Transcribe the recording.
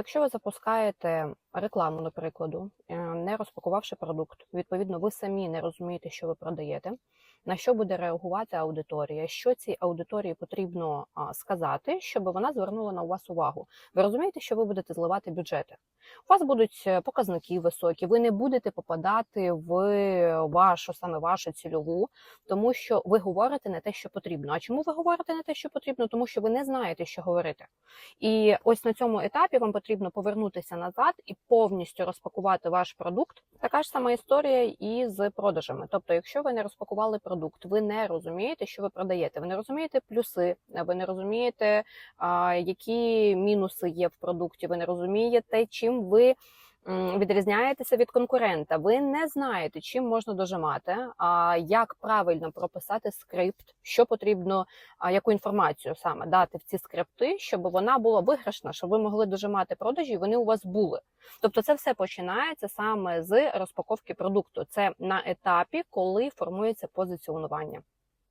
Якщо ви запускаєте рекламу, до прикладу, е, не розпакувавши продукт, відповідно, ви самі не розумієте, що ви продаєте, на що буде реагувати аудиторія, що цій аудиторії потрібно сказати, щоб вона звернула на вас увагу. Ви розумієте, що ви будете зливати бюджети. У вас будуть е, показники високі, ви не будете попадати в вашу саме вашу цільову, тому що ви говорите не те, що потрібно. А чому ви говорите не те, що потрібно? Тому що ви не знаєте, що говорити. І ось на цьому етапі вам потрібно повернутися назад і повністю розпакувати ваш продукт. Така ж сама історія і з продажами. Тобто, якщо ви не розпакували продукт, ви не розумієте, що ви продаєте. Ви не розумієте плюси, ви не розумієте, які мінуси є в продукті. Ви не розумієте, чим ви. Відрізняєтеся від конкурента, ви не знаєте, чим можна дожимати, а як правильно прописати скрипт, що потрібно, яку інформацію саме дати в ці скрипти, щоб вона була виграшна, щоб ви могли дожимати продажі, і вони у вас були. Тобто, це все починається саме з розпаковки продукту. Це на етапі, коли формується позиціонування.